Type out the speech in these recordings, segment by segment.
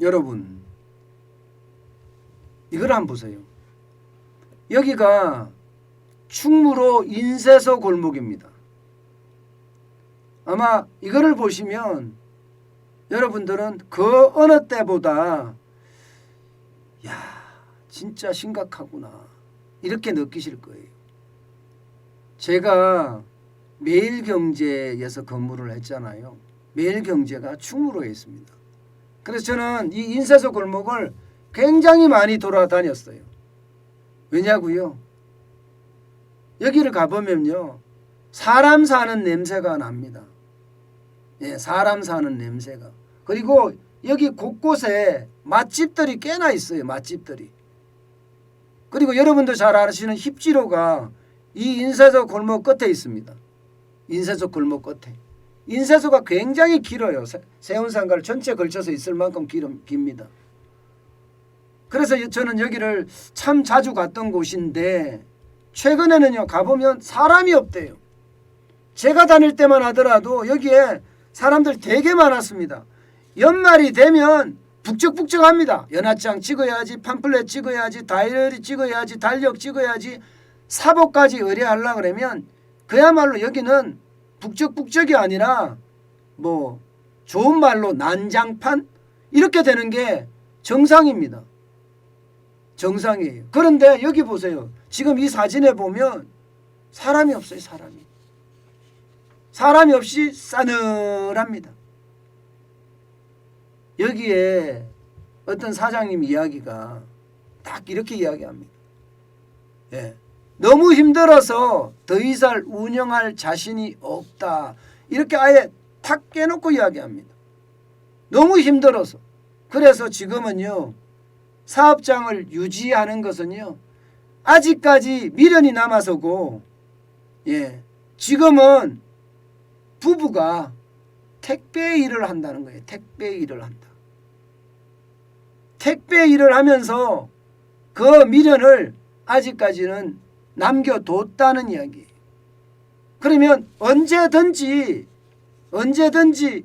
여러분 이걸 한번 보세요. 여기가 충무로 인쇄소 골목입니다. 아마 이거를 보시면 여러분들은 그 어느 때보다 야 진짜 심각하구나 이렇게 느끼실 거예요. 제가 매일경제에서 근무를 했잖아요. 매일경제가 충무로에 있습니다. 그래서 저는 이 인쇄소 골목을 굉장히 많이 돌아다녔어요. 왜냐고요? 여기를 가보면요. 사람 사는 냄새가 납니다. 예, 사람 사는 냄새가. 그리고 여기 곳곳에 맛집들이 꽤나 있어요. 맛집들이. 그리고 여러분도 잘 아시는 힙지로가 이 인쇄소 골목 끝에 있습니다. 인쇄소 골목 끝에. 인쇄소가 굉장히 길어요. 세- 세운상가를 전체 걸쳐서 있을 만큼 길, 깁니다. 그래서 저는 여기를 참 자주 갔던 곳인데 최근에는요 가보면 사람이 없대요. 제가 다닐 때만 하더라도 여기에 사람들 되게 많았습니다. 연말이 되면 북적북적합니다. 연합장 찍어야지, 팜플렛 찍어야지, 다이어리 찍어야지, 달력 찍어야지, 사복까지 의뢰하려 그러면 그야말로 여기는 북적북적이 아니라 뭐 좋은 말로 난장판 이렇게 되는 게 정상입니다. 정상이에요. 그런데 여기 보세요. 지금 이 사진에 보면 사람이 없어요, 사람이. 사람이 없이 싸늘합니다. 여기에 어떤 사장님 이야기가 딱 이렇게 이야기합니다. 예. 너무 힘들어서 더 이상 운영할 자신이 없다. 이렇게 아예 탁 깨놓고 이야기합니다. 너무 힘들어서. 그래서 지금은요, 사업장을 유지하는 것은요, 아직까지 미련이 남아서고, 예, 지금은 부부가 택배 일을 한다는 거예요. 택배 일을 한다. 택배 일을 하면서 그 미련을 아직까지는 남겨뒀다는 이야기예요. 그러면 언제든지 언제든지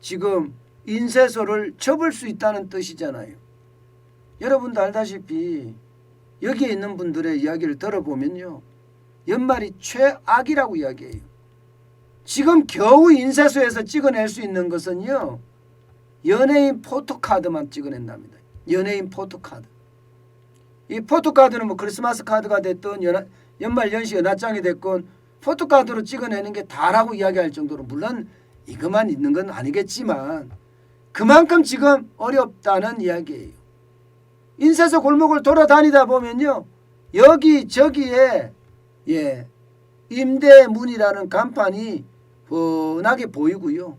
지금 인쇄소를 접을 수 있다는 뜻이잖아요. 여러분도 알다시피 여기에 있는 분들의 이야기를 들어보면요. 연말이 최악이라고 이야기해요. 지금 겨우 인쇄소에서 찍어낼 수 있는 것은요. 연예인 포토카드만 찍어낸답니다. 연예인 포토카드. 이 포토카드는 뭐 크리스마스 카드가 됐든 연하, 연말 연시 연합장이 됐건 포토카드로 찍어내는 게 다라고 이야기할 정도로 물론 이것만 있는 건 아니겠지만 그만큼 지금 어렵다는 이야기예요. 인쇄소 골목을 돌아다니다 보면요. 여기 저기에 예 임대문이라는 간판이 훤하게 보이고요.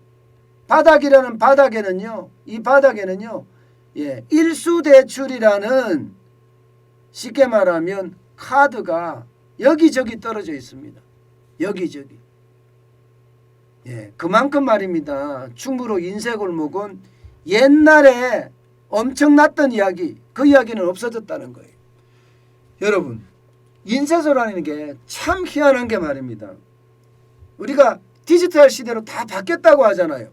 바닥이라는 바닥에는요. 이 바닥에는요. 예 일수대출이라는 쉽게 말하면 카드가 여기저기 떨어져 있습니다. 여기저기. 예, 그만큼 말입니다. 충무로 인쇄골목은 옛날에 엄청났던 이야기, 그 이야기는 없어졌다는 거예요. 여러분, 인쇄소라는 게 참 희한한 게 말입니다. 우리가 디지털 시대로 다 바뀌었다고 하잖아요.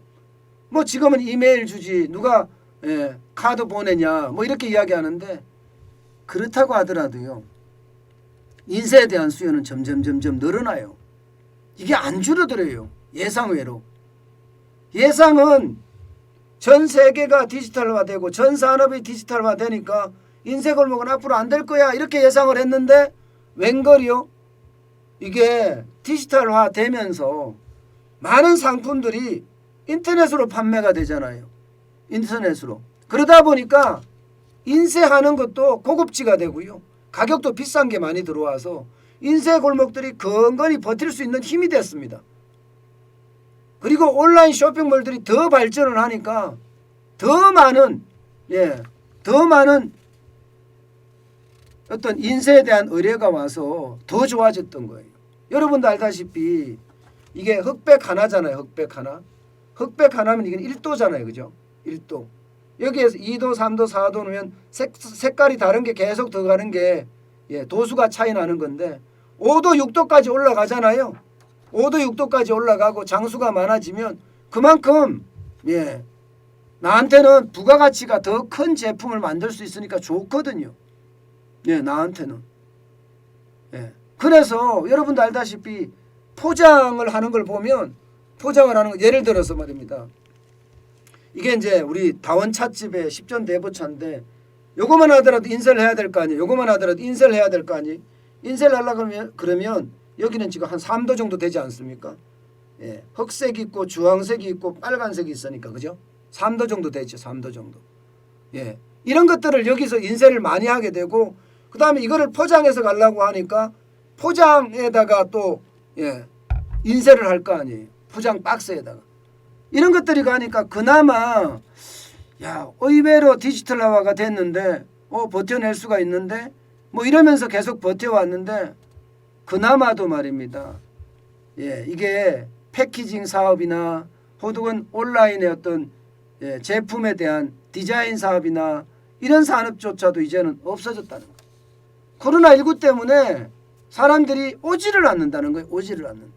뭐 지금은 이메일 주지, 누가 예, 카드 보내냐, 뭐 이렇게 이야기하는데 그렇다고 하더라도요. 인쇄에 대한 수요는 점점 점점 늘어나요. 이게 안 줄어들어요. 예상외로. 예상은 전 세계가 디지털화되고 전 산업이 디지털화되니까 인쇄 골목은 앞으로 안 될 거야 이렇게 예상을 했는데 웬걸이요? 이게 디지털화되면서 많은 상품들이 인터넷으로 판매가 되잖아요. 인터넷으로. 그러다 보니까 인쇄하는 것도 고급지가 되고요. 가격도 비싼 게 많이 들어와서 인쇄 골목들이 건건히 버틸 수 있는 힘이 됐습니다. 그리고 온라인 쇼핑몰들이 더 발전을 하니까 더 많은 예, 더 많은 어떤 인쇄에 대한 의뢰가 와서 더 좋아졌던 거예요. 여러분도 알다시피 이게 흑백 하나잖아요. 흑백 하나. 흑백 하나면 이건 1도잖아요. 그죠? 1도. 여기에서 2도, 3도, 4도 넣으면 색, 색깔이 다른 게 계속 들어가는 게 예, 도수가 차이 나는 건데 5도, 6도까지 올라가잖아요. 5도, 6도까지 올라가고 장수가 많아지면 그만큼 예, 나한테는 부가가치가 더 큰 제품을 만들 수 있으니까 좋거든요. 예, 나한테는. 예. 그래서 여러분도 알다시피 포장을 하는 걸 보면 포장을 하는 거 예를 들어서 말입니다. 이게 이제 우리 다원 찻집의 10전 대보차인데 요거만 하더라도 인쇄를 해야 될 거 아니에요. 요거만 하더라도 인쇄를 해야 될 거 아니에요. 인쇄를 하려고 그러면, 그러면 여기는 지금 한 3도 정도 되지 않습니까? 예. 흑색 있고 주황색이 있고 빨간색이 있으니까 그죠? 3도 정도 되죠. 3도 정도. 예. 이런 것들을 여기서 인쇄를 많이 하게 되고 그다음에 이거를 포장해서 가려고 하니까 포장에다가 또 예. 인쇄를 할 거 아니에요. 포장 박스에다가. 이런 것들이 가니까 그나마 야, 의외로 디지털화가 됐는데 어 버텨낼 수가 있는데 뭐 이러면서 계속 버텨왔는데 그나마도 말입니다. 예, 이게 패키징 사업이나 혹은 온라인의 어떤 예, 제품에 대한 디자인 사업이나 이런 산업조차도 이제는 없어졌다는 거예요. 코로나19 때문에 사람들이 오지를 않는다는 거예요. 오지를 않는다.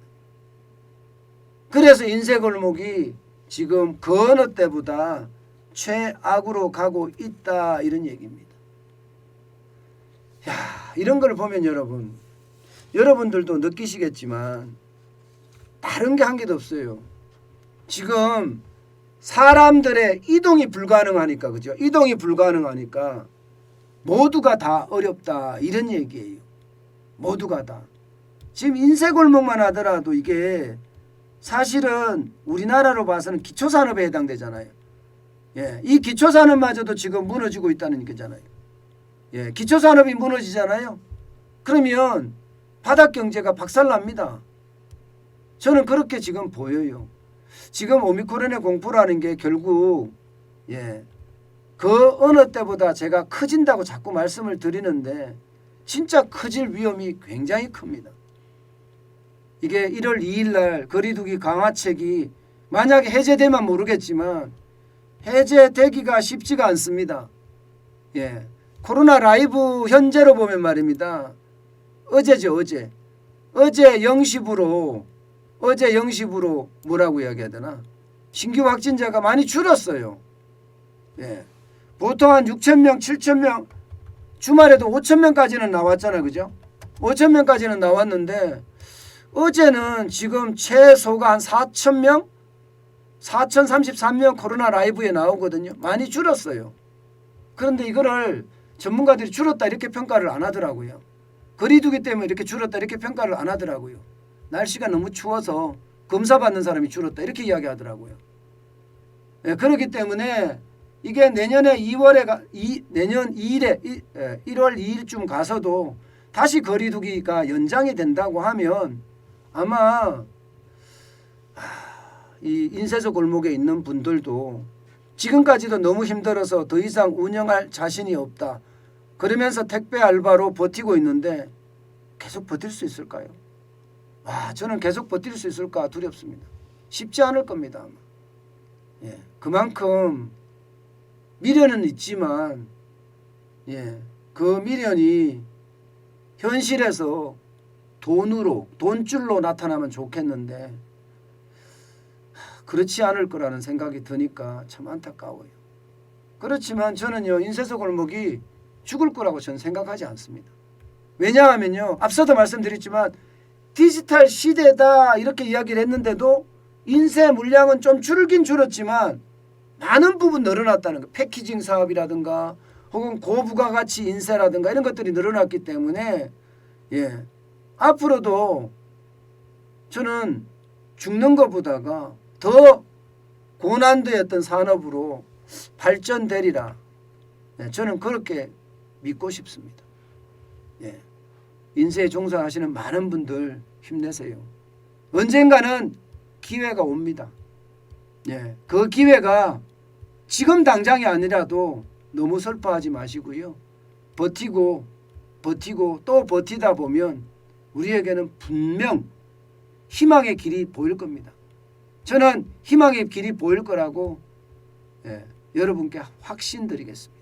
그래서 인쇄골목이 지금 그 어느 때보다 최악으로 가고 있다 이런 얘기입니다. 야 이런 걸 보면 여러분 여러분들도 느끼시겠지만 다른 게 한 개도 없어요. 지금 사람들의 이동이 불가능하니까 그죠? 이동이 불가능하니까 모두가 다 어렵다 이런 얘기예요. 모두가 다. 지금 인쇄골목만 하더라도 이게 사실은 우리나라로 봐서는 기초산업에 해당되잖아요. 예, 이 기초산업마저도 지금 무너지고 있다는 얘기잖아요. 예, 기초산업이 무너지잖아요. 그러면 바닥 경제가 박살납니다. 저는 그렇게 지금 보여요. 지금 오미크론의 공포라는 게 결국 예, 그 어느 때보다 제가 커진다고 자꾸 말씀을 드리는데 진짜 커질 위험이 굉장히 큽니다. 이게 1월 2일 날 거리두기 강화책이 만약에 해제되면 모르겠지만 해제되기가 쉽지가 않습니다. 예. 코로나 라이브 현재로 보면 말입니다. 어제죠, 어제. 어제 0시부로 어제 0시부로 뭐라고 이야기해야 되나? 신규 확진자가 많이 줄었어요. 예. 보통 한 6천 명, 7천 명 주말에도 5천 명까지는 나왔잖아요. 그죠? 5천 명까지는 나왔는데 어제는 지금 최소가 한 4천 명, 4,033명 코로나 라이브에 나오거든요. 많이 줄었어요. 그런데 이거를 전문가들이 줄었다 이렇게 평가를 안 하더라고요. 거리두기 때문에 이렇게 줄었다 이렇게 평가를 안 하더라고요. 날씨가 너무 추워서 검사 받는 사람이 줄었다 이렇게 이야기하더라고요. 예, 그렇기 때문에 이게 내년에 2월에 가, 이, 내년 2일에 이, 예, 1월 2일쯤 가서도 다시 거리두기가 연장이 된다고 하면 아마 이 인쇄소 골목에 있는 분들도 지금까지도 너무 힘들어서 더 이상 운영할 자신이 없다. 그러면서 택배 알바로 버티고 있는데 계속 버틸 수 있을까요? 아, 저는 계속 버틸 수 있을까 두렵습니다. 쉽지 않을 겁니다. 아마. 예, 그만큼 미련은 있지만 예, 그 미련이 현실에서 돈으로 돈줄로 나타나면 좋겠는데 그렇지 않을 거라는 생각이 드니까 참 안타까워요. 그렇지만 저는요 인쇄소 골목이 죽을 거라고 저는 생각하지 않습니다. 왜냐하면요 앞서도 말씀드렸지만 디지털 시대다 이렇게 이야기를 했는데도 인쇄 물량은 좀 줄긴 줄었지만 많은 부분 늘어났다는 거 패키징 사업이라든가 혹은 고부가가치 인쇄라든가 이런 것들이 늘어났기 때문에 예 앞으로도 저는 죽는 것보다가 더 고난도의 었 산업으로 발전되리라. 예, 저는 그렇게 믿고 싶습니다. 예. 인쇄에 종사하시는 많은 분들 힘내세요. 언젠가는 기회가 옵니다. 예. 그 기회가 지금 당장이 아니라도 너무 슬퍼하지 마시고요. 버티고 버티고 또 버티다 보면 우리에게는 분명 희망의 길이 보일 겁니다. 저는 희망의 길이 보일 거라고 예, 여러분께 확신 드리겠습니다.